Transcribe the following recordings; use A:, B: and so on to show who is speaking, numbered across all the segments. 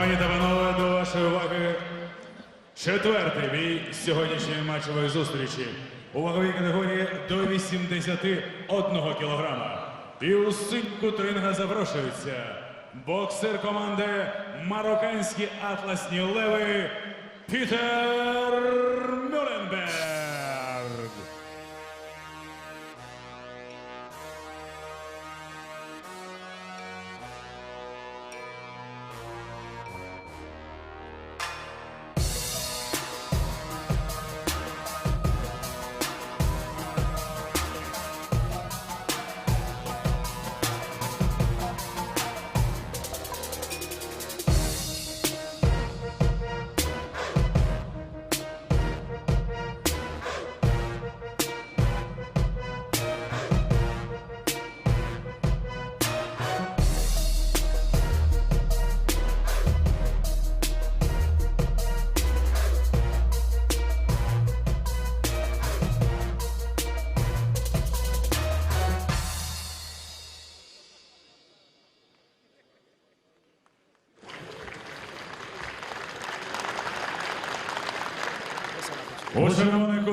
A: Пані та панове, до вашої уваги четвертий бій сьогоднішньої матчевої зустрічі у ваговій категорії до 81 кілограма. І у синьку тринга запрошується боксер команди Марокканські атласні леви Пітер Мюлленберг.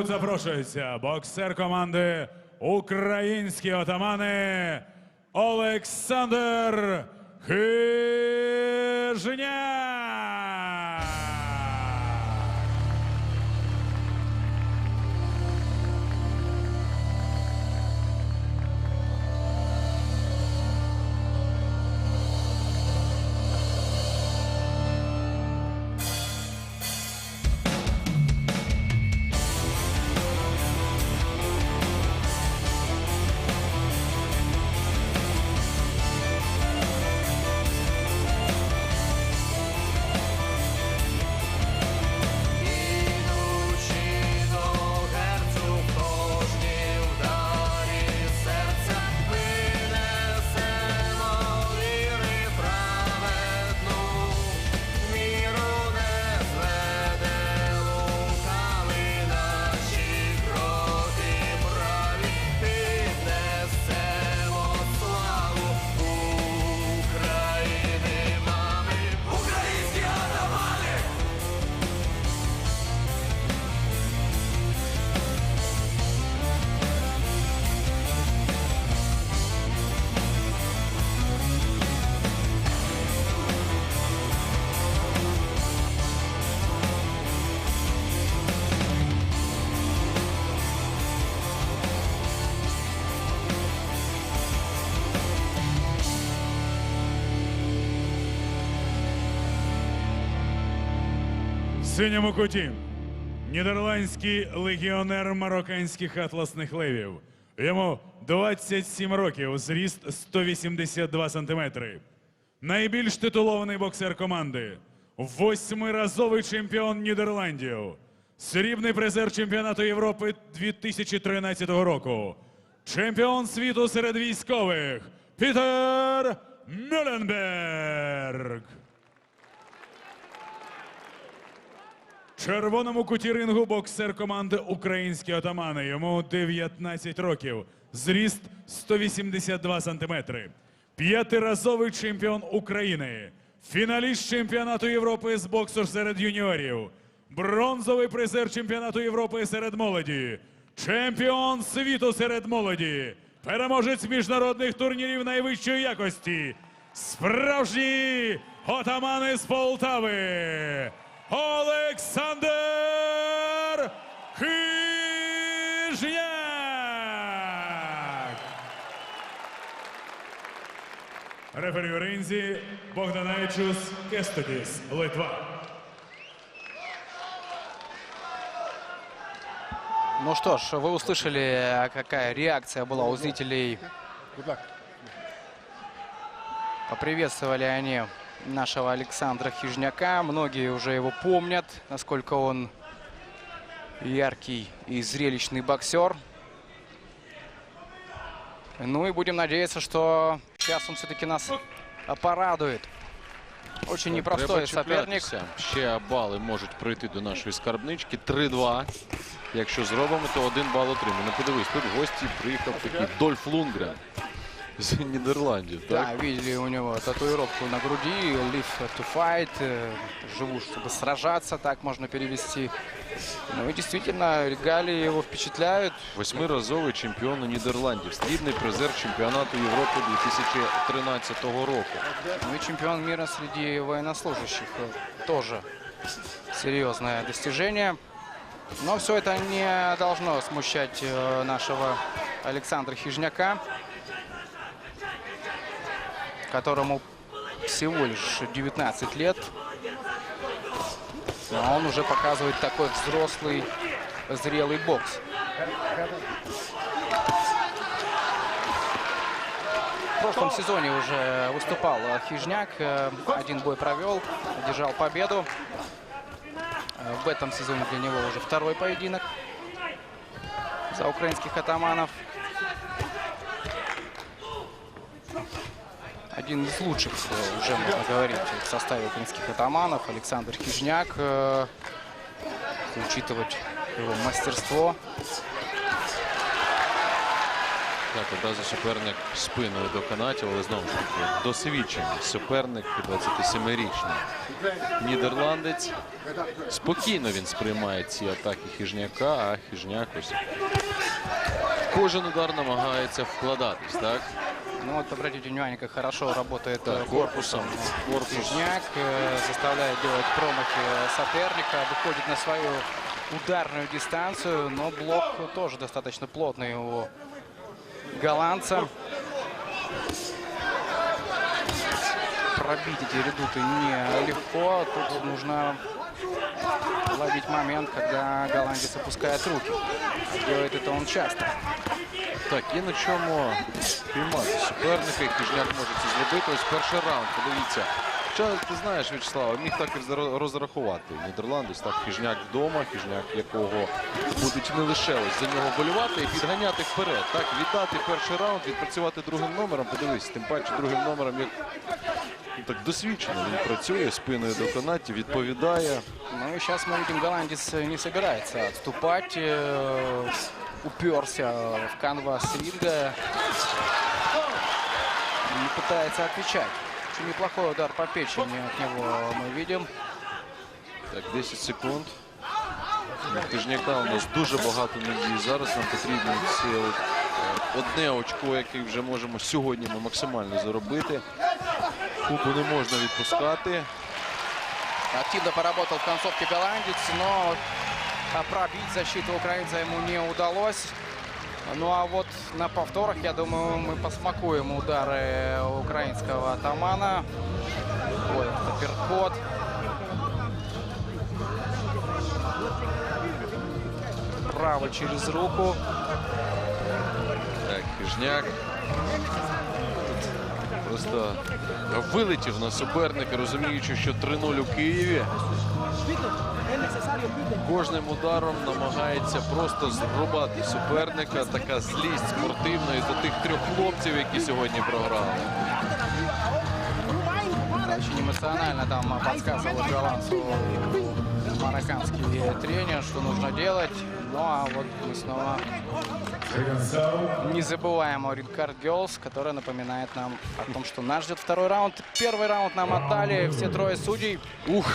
A: Запрошується боксер команди Українські отамани Олександр Хижня. Синьому куті нідерландський легіонер марокканських атласних левів. Йому 27 років, зріст 182 сантиметри. Найбільш титулований боксер команди, восьмиразовий чемпіон Нідерландів, срібний призер чемпіонату Європи 2013 року, чемпіон світу серед військових Пітер Мюлленберг. Червоному куті рингу боксер команди Українські отамани. Йому 19 років. Зріст 182 сантиметри. П'ятиразовий чемпіон України. Фіналіст чемпіонату Європи з боксу серед юніорів. Бронзовий призер чемпіонату Європи серед молоді. Чемпіон світу серед молоді. Переможець міжнародних турнірів найвищої якості. Справжні отамани з Полтави. Олександр Хижняк. Рефері у ринзі Богданайчус Кестотіс, Литва.
B: Ну что ж, вы услышали, какая реакция была у зрителей. Поприветствовали они нашего Александра Хижняка. Многие уже его помнят, насколько он яркий и зрелищный боксер. Ну и будем надеяться, что сейчас он все-таки нас порадует. Очень непростой
C: Треба
B: соперник.
C: чіплятися. Ще бали можуть прийти до нашої скарбнички. 3-2. Якщо зробимо, то один бал отримаємо. Ну подивись, тут в гості приїхав такий Дольф Лунгрен. з Нідерландів. Так?
B: Да, видели у него татуировку на груди, live to fight, э, живу, чтобы сражаться, так можно перевести. Ну и действительно, регалии его впечатляют.
C: Восьмиразовий чемпіон Нідерландів, срібний призер чемпіонату Європи 2013 року.
B: Ну и чемпион мира среди военнослужащих э, тоже серьезное достижение. Но все это не должно смущать э, нашего Александра Хижняка, Которому всего лишь 19 лет. А он уже показывает такой взрослый, зрелый бокс. В прошлом сезоне уже выступал Хижняк. э, Один бой провел, одержал победу. Э, В этом сезоне для него уже второй поединок за украинских атаманов. Один из лучших, э, уже можно говорить, в составе украинских атаманов. Александр Хижняк. э, если Учитывать его мастерство.
C: Так, одразу суперник спиною до канатів, але знову ж таки досвідчений суперник 27-річний. Нідерландець. Спокійно він сприймає ці атаки хижняка, а хижняк ось кожен удар намагається вкладатись, так?
B: Ну вот обратите внимание, как хорошо работает
C: Да,
B: э,
C: корпусом. Корпус.
B: Хижняк, э, заставляет делать промахи соперника, выходит на свою ударную дистанцию, но блок тоже достаточно плотный у голландца. Пробить эти редуты нелегко, тут нужно ловить момент, когда голландец опускает руки. Делает это он часто.
C: Так, є на чому піймати суперника, і хижняк може це зробити. Ось перший раунд, подивіться. Хоча, ти знаєш, В'ячеслав, міг так і розрахувати. Нідерландець, так, хижняк вдома, хижняк, якого будуть не лише ось за нього болювати і підганяти вперед. Так, віддати перший раунд, відпрацювати другим номером. Подивись, тим паче другим номером, як ну, так досвідчено він працює спиною до канатів, відповідає.
B: Ну и сейчас мы видим, не собирается отступать э, Уперся в канвас ринга. И не пытается отвечать. Очень неплохой удар по печени от него мы видим.
C: Так, 10 секунд. На Тижняка у нас дуже багато надій. Зараз нам потрібно це от, е, одне очко, яке вже можемо сьогодні ми максимально заробити. Кубу не можна відпускати.
B: Активно поработал в концовке голландец, но а, пробить защиту украинца ему не удалось. Ну а вот на повторах, я думаю, мы посмакуем удары украинского атамана. Ой, это апперкот. Право через руку.
C: Так, Хижняк. Просто вилетів на суперника, розуміючи, що 3-0 у Києві. Кожним ударом намагається просто зрубати суперника. Така злість спортивна і до тих трьох хлопців, які сьогодні програли.
B: Очень эмоционально там подсказывал голландцу марокканский тренер, что нужно делать. Ну а вот мы снова не забываем о Рингкард Girls, которая напоминает нам о том, что нас ждет второй раунд. Первый раунд нам отдали все трое судей.
C: Ух,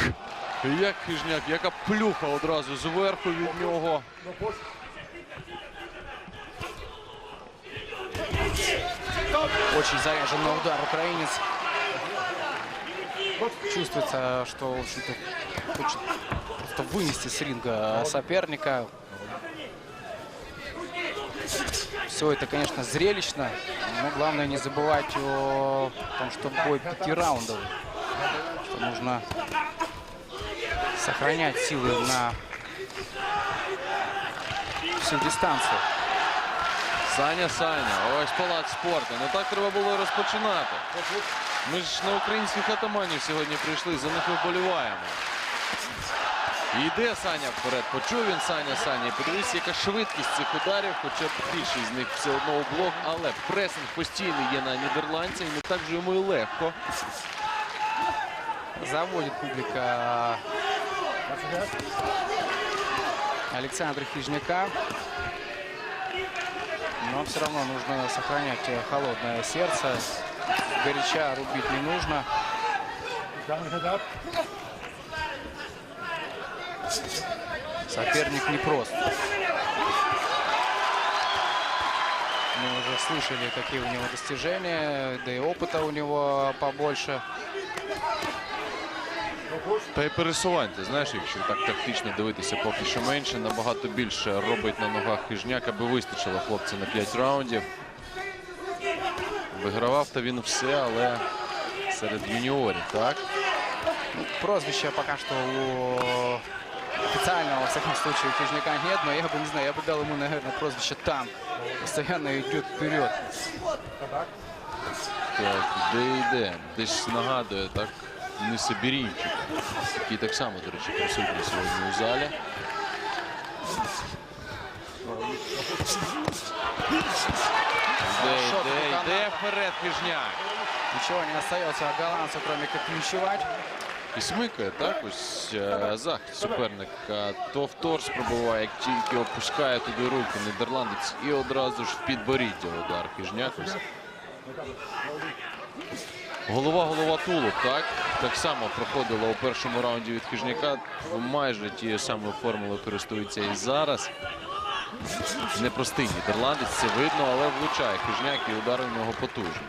C: як хижняк, яка плюха одразу зверху від нього.
B: Очень заряженный удар украинец. Чувствуется, что хочет просто вынести с ринга соперника. Все это, конечно, зрелищно, но главное не забывать о том, что бой пятираундовый. Что нужно сохранять силы на всю дистанцию.
C: Саня, Саня, ось палац спорту. Ну так треба було розпочинати. Ми ж на українських атаманів сьогодні прийшли, за них вболіваємо. І Йде Саня вперед. Почув він Саня, Саня. І подивись, яка швидкість цих ударів, хоча б більшість з них все одно у блок, але пресинг постійний є на нідерландця, і не так же йому і легко.
B: заводит публика Александра Хижняка. Но все равно нужно сохранять э, холодное сердце. Горяча рубить не нужно. Соперник непрост. Мы уже слышали, какие у него достижения, да и опыта у него побольше.
C: Та й пересувань, ти знаєш, якщо так тактично дивитися, поки що менше, набагато більше робить на ногах хижняк, аби вистачило хлопця на 5 раундів. Вигравав та він все, але серед юніорів, так?
B: Прозвища пока что у официального, во всяком случае, у Хижняка нет, но я бы, не знаю, я бы дал ему, наверное, прозвище «Танк». Постоянно идет вперед.
C: Так, де йде? Десь нагадує, так, Нисибірінчик, який так само, до речі, присутній сьогодні у залі. Йде, йде, йде вперед хижняк.
B: Ничего не остается голландцу, кроме как клинчевать.
C: І смикає так ось е, захист суперника. То в торс як тільки опускає туди руки нідерландець і одразу ж в підборіддя удар хижняк. Ось. Голова, голова тулуб, так? Так само проходила у першому раунді від хижняка. Майже тією самою формулою користується і зараз. Непростий нідерландець, це видно, але влучає хижняк і удар у нього потужний.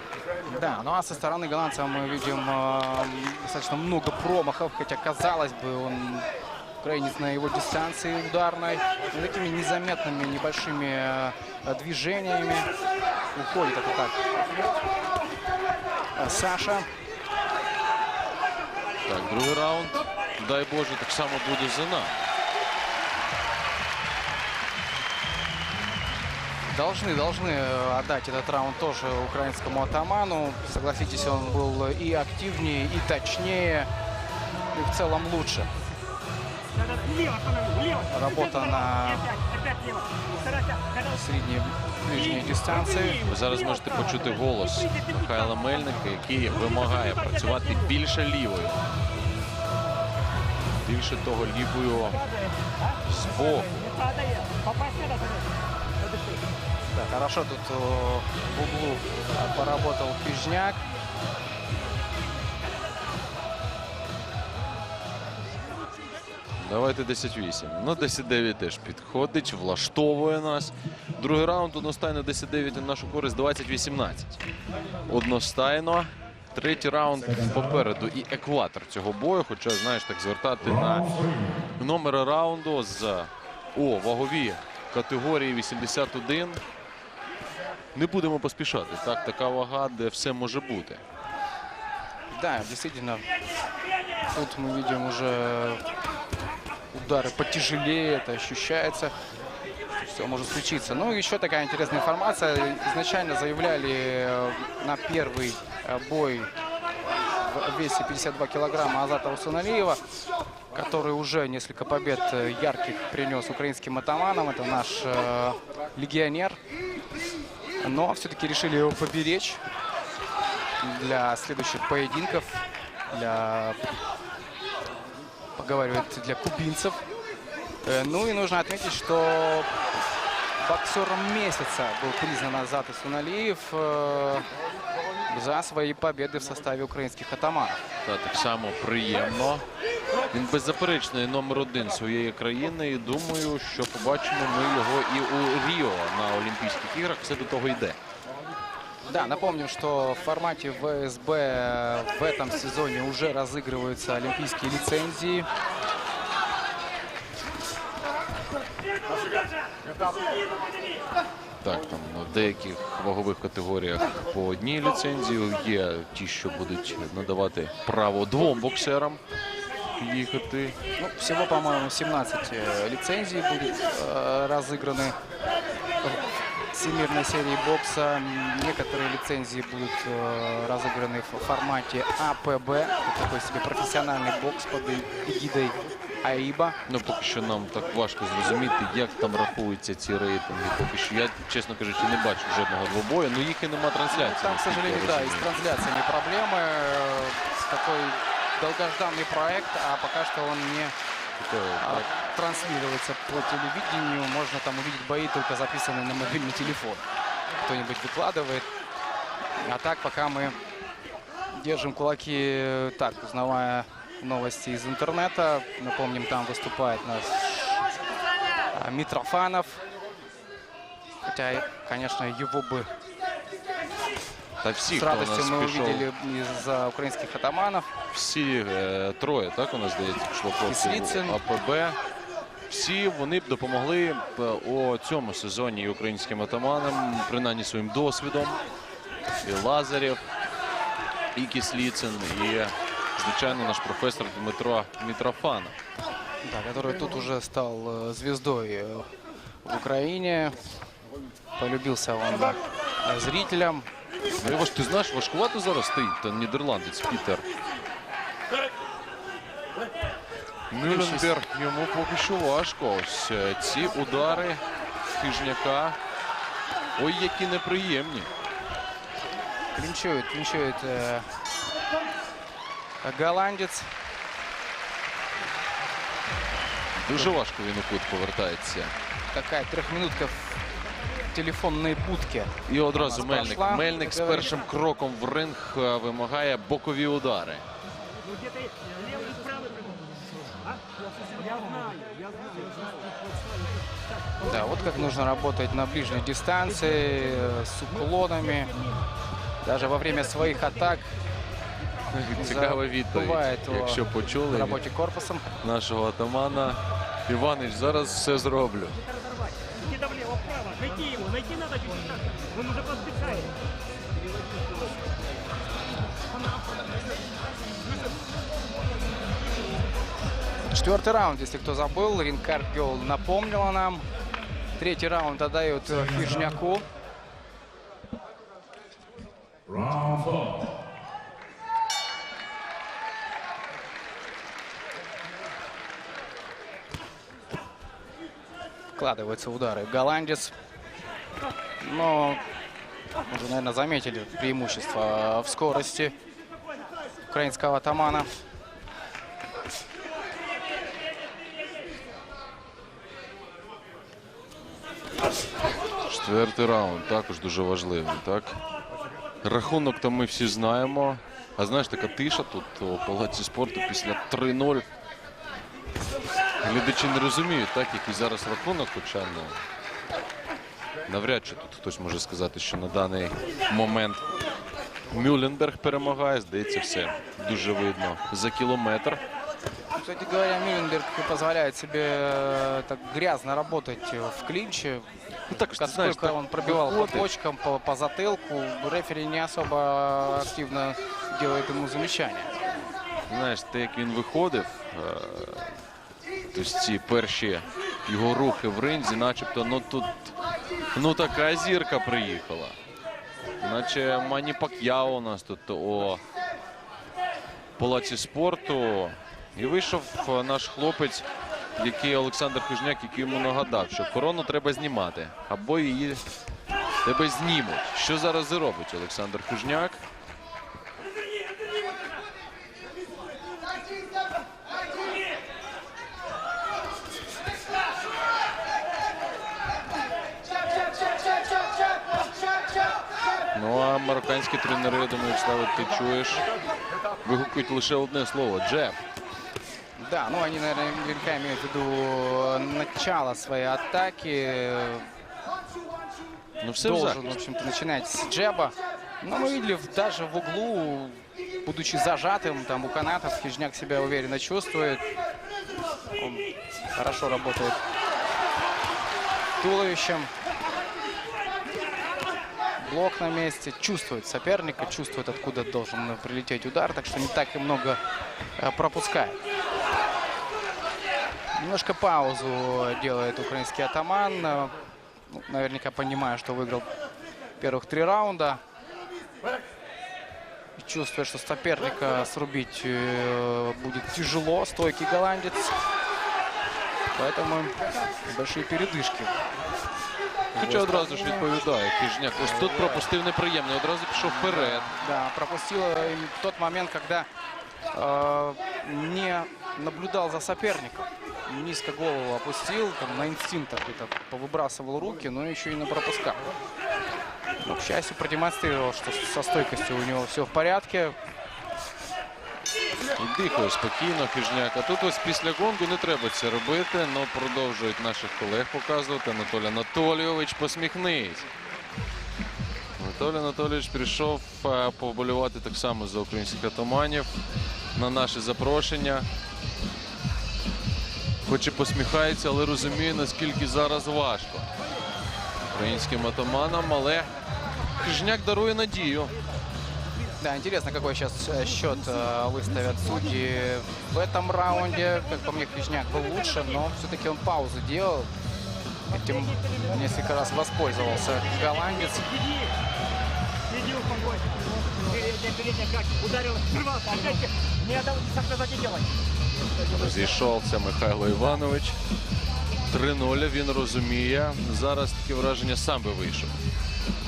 B: Да, ну а со стороны голландца мы видим э, достаточно много промахов, хотя, казалось бы, он украинец на его дистанции ударной. Но такими незаметными небольшими э, движениями уходит это так. А Саша.
C: Так, другий раунд. Дай Боже, так само буде за нами.
B: Должны, должны э, отдать этот раунд тоже украинскому атаману. Согласитесь, он был и активнее, и точнее, и в целом лучше. Работа на средней ближней дистанции.
C: Ви зараз можете почути голос Михайла Мельника, який вимагає працювати більше лівою. Більше того, лівою з боку.
B: Хорошо тут в углу поработал Пижняк.
C: Давайте 10-8. Ну, 10-9 теж підходить, влаштовує нас. Другий раунд одностайно 10-9 на нашу користь, 20-18. Одностайно. Третій раунд попереду і екватор цього бою. Хоча, знаєш, так звертати на номери раунду з о, вагові категорії 81. Не будемо поспішати. Так, така вага, де все може бути.
B: Да, действительно, тут мы видим уже удары потяжелее, это ощущается. Все может случиться. Ну, еще такая интересная информация. Изначально заявляли э, на первый э, бой в весе 52 килограмма Азата Усаналиева, который уже несколько побед э, ярких принес украинским атаманам. Это наш э, легионер. Но все-таки решили его поберечь для следующих поединков, для, поговаривают, для кубинцев. Э, Ну и нужно отметить, что боксером месяца был признан Азат Исуналиев э, за свои победы в составе украинских атаманов.
C: Та так само приємно. Він беззаперечний номер один своєї країни. І думаю, що побачимо ми його і у Ріо на Олімпійських іграх. Все до того йде.
B: Да, напомним, что в формате ВСБ в этом сезоне уже разыгрываются олимпийские лицензии.
C: Так, там в деяких вагових категоріях по одній ліцензії. Є ті, що будуть надавати право двом боксерам їхати.
B: Ну, всего, по-моему, 17 э, лицензий будет э, разыграны в всемирной серии бокса. М, Некоторые лицензии будут э, разыграны в формате АПБ. Это такой себе профессиональный бокс под э- эгидой АИБа.
C: Ну, поки що нам так важко зрозуміти, як там рахуються ці рейтинги. Поки що я, чесно кажучи, не бачу жодного двобою. Ну їх і нема трансляції.
B: Там, к
C: наскільки я
B: сожалению, да, и с
C: розумію.
B: трансляциями проблемы. Э, Такой долгожданный проект, а пока что он не
C: То,
B: а,
C: так,
B: транслируется по телевидению. Можно там увидеть бои, только записанные на мобильный телефон. кто-нибудь выкладывает. А так, пока мы держим кулаки, э, так, узнавая новости из интернета. Напомним, там выступает наш а, Митрофанов. Хотя, конечно, его бы
C: Та всі,
B: с
C: хто у
B: радостью
C: нас
B: мы
C: пішов,
B: увидели из-за украинских атаманов.
C: всі е, троє, так у нас здається, пішло хлопців
B: Кислицин.
C: у АПБ. Всі вони б допомогли б у цьому сезоні і українським атаманам, принаймні своїм досвідом. І Лазарєв, і Кисліцин, і, звичайно, наш професор Дмитро Мітрофанов.
B: Да, который тут уже стал э, звездой э, в Украине. Полюбился он э, зрителям.
C: Ну, його ж ти знаєш, важкувато зараз стоїть та нідерландець Пітер. Мюлленберг йому поки що важко. Ось е, ці удари хижняка. Ой, які неприємні.
B: Клинчует, клинчует э, голландец.
C: Дуже важко він у кут повертається.
B: Такая трехминутка в телефонной будке.
C: І одразу Мельник. Мельник з першим кроком в ринг е, вимагає бокові удари.
B: Да, вот как нужно работать на ближней дистанции, э, с уклонами. Даже во время своих атак
C: Цікава відповідь. Якщо почули
B: работе корпусом.
C: нашого атамана. Іванич, зараз все зроблю.
D: Вправо. Найти его, найти надо чуть-чуть так. Он уже подбегает.
B: Четвертый раунд, если кто забыл, Ринкард Гелл напомнила нам. Третий раунд отдают э, Хижняку. Вкладываются удары. Голландец. Но уже, наверное, заметили преимущество в скорости украинского атамана.
C: Четвертий раунд також дуже важливий, так? Рахунок там ми всі знаємо. А знаєш, така тиша тут у палаці спорту після 3-0. Глядачі не розуміють, так, який зараз рахунок, хоча ну, навряд чи тут хтось може сказати, що на даний момент Мюлленберг перемагає. Здається, все дуже видно за кілометр.
B: Кстати говоря, Мюлленберг позволяет себе э, так грязно работать э, в клинче.
C: Ну, так,
B: Как
C: ти знаєш,
B: сколько
C: так
B: он пробивал по
C: виходить.
B: почкам, по, по затылку. Рефери не особо активно делает ему замечания.
C: Знаєш, те, як він виходив, тобто ці перші його рухи в ринзі, начебто, ну тут ну така зірка приїхала. Наче Мані Пак'яо у нас тут у палаці спорту. І вийшов е, наш хлопець, який Олександр Хижняк, який йому нагадав, що корону треба знімати, або її тебе знімуть. Що зараз і робить Олександр Хижняк? Ну а марокканські тренери, я думаю, Слава, ти чуєш, вигукують лише одне слово джеб.
B: Да, ну они, наверное, наверняка имеют в виду начало своей атаки.
C: Ну все
B: Должен, в общем-то, начинать с джеба. Но мы видели даже в углу, будучи зажатым там у канатов, Хижняк себя уверенно чувствует. Он хорошо работает туловищем. Блок на месте, чувствует соперника, чувствует, откуда должен прилететь удар, так что не так и много э, пропускает. Немножко паузу делает украинский атаман. Э, ну, Наверняка понимая, что выиграл первых три раунда. И чувствует, что соперника срубить э, будет тяжело. Стойкий голландец. Поэтому большие передышки.
C: Хоча одразу ж відповідає Хижняк. Ось тут пропустив неприємно, одразу пішов вперед.
B: Да, пропустил э, им тот момент, когда э, не наблюдал за соперником. Низко голову опустил, там, на инстинктах где-то повыбрасывал руки, но еще и не пропускал. Но, к счастью, продемонстрировал, что со стойкостью у него все в порядке.
C: Дихає спокійно хижняк. А тут ось після гонгу не треба це робити, але продовжують наших колег показувати. Анатолій Анатолійович, посміхнись. Анатолій Анатолійович прийшов е, поболювати так само за українських атаманів на наше запрошення. Хоч і посміхається, але розуміє, наскільки зараз важко. Українським атаманам, але хижняк дарує надію.
B: Да, интересно, какой сейчас э, счет э, выставят судьи в этом раунде. Как по мне, Хижняк был лучше, но все-таки он паузу делал. Этим несколько раз воспользовался голландец.
D: Иди, иди успокойся. Передняя, передняя, как ударил, срывался, опять не отдал, так назад не делай.
C: Розійшовся Михайло Іванович. 3-0. Він розуміє. Зараз таке враження сам би вийшов.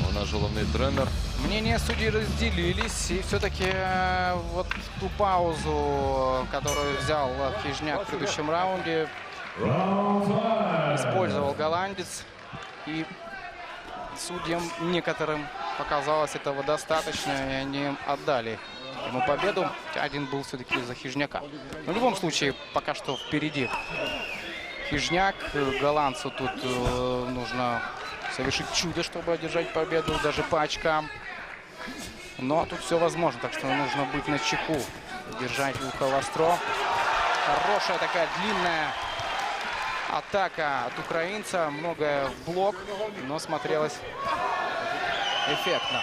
C: Вона ж головний тренер.
B: Мнения судей разделились, и все-таки э, вот ту паузу, которую взял э, Хижняк в предыдущем раунде, использовал голландец. И судьям некоторым показалось этого достаточно, и они отдали ему победу. Один был все-таки за Хижняка. Но в любом случае, пока что впереди Хижняк. Голландцу тут э, нужно совершить чудо, чтобы одержать победу, даже по очкам. Но тут все возможно, так что нужно быть на чеку, держать ухо востро. Хорошая такая длинная атака от украинца. Многое в блок, но смотрелось эффектно.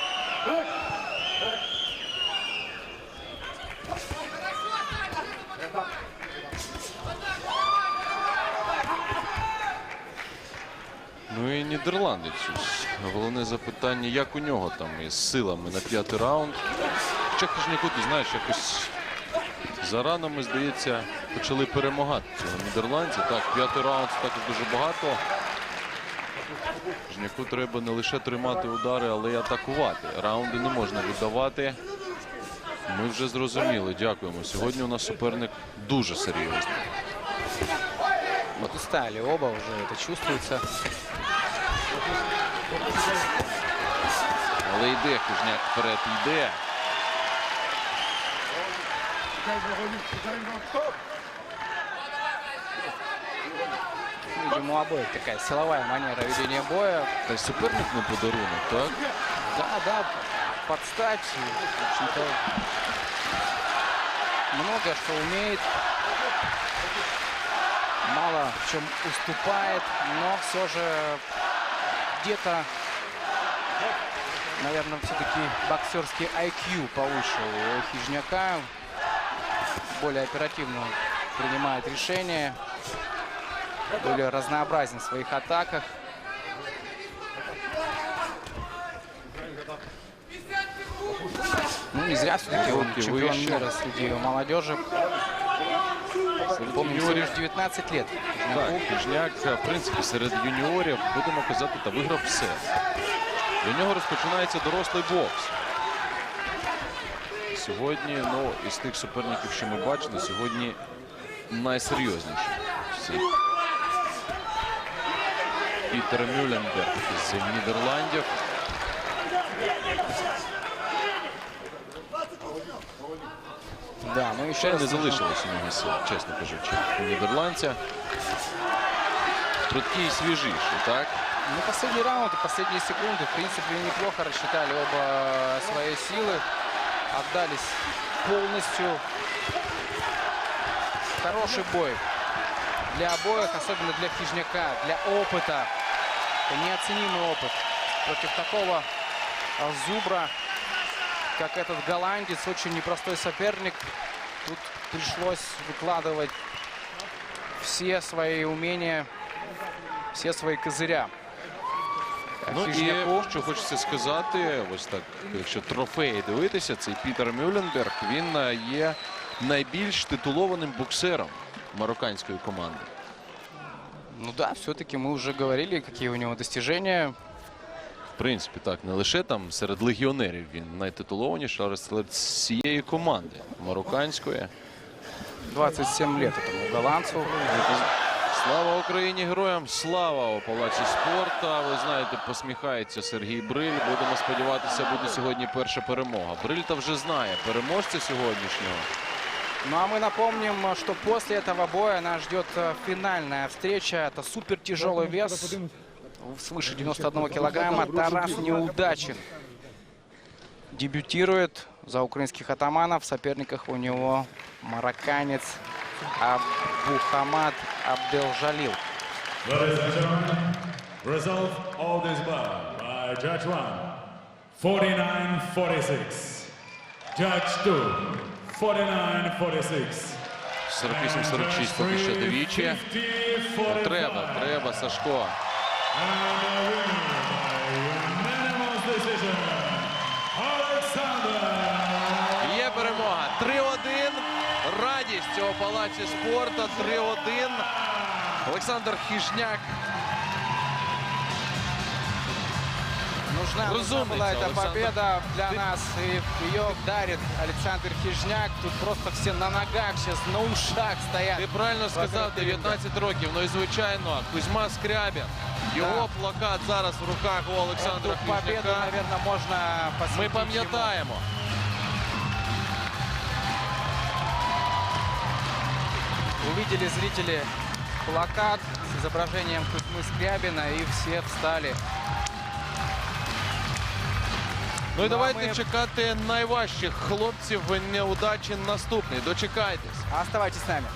C: Ну і нідерландець. ось. Головне запитання, як у нього там із силами на п'ятий раунд. Хоча Хижняку, ти знаєш, якось зарано, ми, здається, почали перемагати цього нідерландця. Так, п'ятий раунд також дуже багато. Хижняку треба не лише тримати удари, але й атакувати. Раунди не можна віддавати. Ми вже зрозуміли. Дякуємо. Сьогодні у нас суперник дуже серйозний.
B: Устали оба уже, это чувствуется.
C: Але йде Хижняк вперед, йде.
B: Видимо, у обоих такая силовая манера ведения боя.
C: Та й суперник не подарунок, так?
B: Да, да, подстать. Много что умеет. Мало в чем уступает, но все же где-то, наверное, все-таки боксерский IQ повыше у Хижняка. Более оперативно принимает решения. Более разнообразен в своих атаках. Ну, не зря все-таки он чемпион мира среди молодежи. Помню, всего лишь 19 лет.
C: Так, Хижняк, в принципі, серед юніорів, будемо казати, та виграв все. Для нього розпочинається дорослий бокс. Сьогодні, ну, із тих суперників, що ми бачили, сьогодні найсерйозніші. Всі. Пітер Мюлленберг з Нідерландів.
B: Да, ну
C: Ще не залишилось у нього сил, чесно кажучи, у нідерландця. Прудкий і свіжіший, так?
B: Ну, последний раунд и последние секунды, в принципе, неплохо рассчитали оба свои силы. Отдались полностью. Хороший бой для обоих, особенно для Хижняка, для опыта. Это неоценимый опыт против такого а, зубра, как этот голландец. Очень непростой соперник. Тут пришлось выкладывать все свои умения, все свои козыря.
C: Ну і
B: Хижняку.
C: що хочеться сказати, ось так, якщо трофеї дивитися, цей Пітер Мюлленберг, він е, є найбільш титулованим боксером марокканської команди.
B: Ну да, все-таки мы уже говорили, какие у него достижения.
C: В принципі, так, не лише там серед легіонерів він найтитулованіший, але серед всієї команди марокканської.
B: 27 лет этому голландцу.
C: Слава Україні героям! Слава у палаці спорта. Ви знаєте, посміхається Сергій Бриль. Будемо сподіватися, буде сьогодні перша перемога. Бриль та вже знає переможця сьогоднішнього.
B: Ну а мы напомним, что после этого боя нас ждет э, финальная встреча. Это супер тяжелый вес свыше 91 килограмма. Тарас Неудачин дебютирует за украинских атаманов. В соперниках у него марокканец Абухамад Абделжалил.
A: Result of this bout by Judge 1, 49-46. Judge 2, 49-46.
C: 48-46 поки що двічі. Ну, Треба, треба, Сашко. Радість цього палаці спорту. 3-1. Олександр Хижняк.
B: Нужна, нужна
C: Разумница,
B: была эта
C: Александр.
B: победа для нас. И ее дарит Александр Хижняк. Тут просто все на ногах сейчас, на ушах стоят.
C: Ти правильно сказав, 19 років. Ну і звичайно, Кузьма Скрябін. Його плакат зараз в руках у Олександра
B: Эту победу,
C: Хижняка.
B: наверное, можно
C: Ми
B: посвятить ему.
C: пам'ятаємо.
B: Увидели зрители плакат с изображением Кузьмы Скрябина и все встали.
C: Ну і
B: Ну, а
C: давайте
B: ми-
C: чекати найважчих хлопців неудачі наступний. Дочекайтесь.
B: Оставайтесь с нами.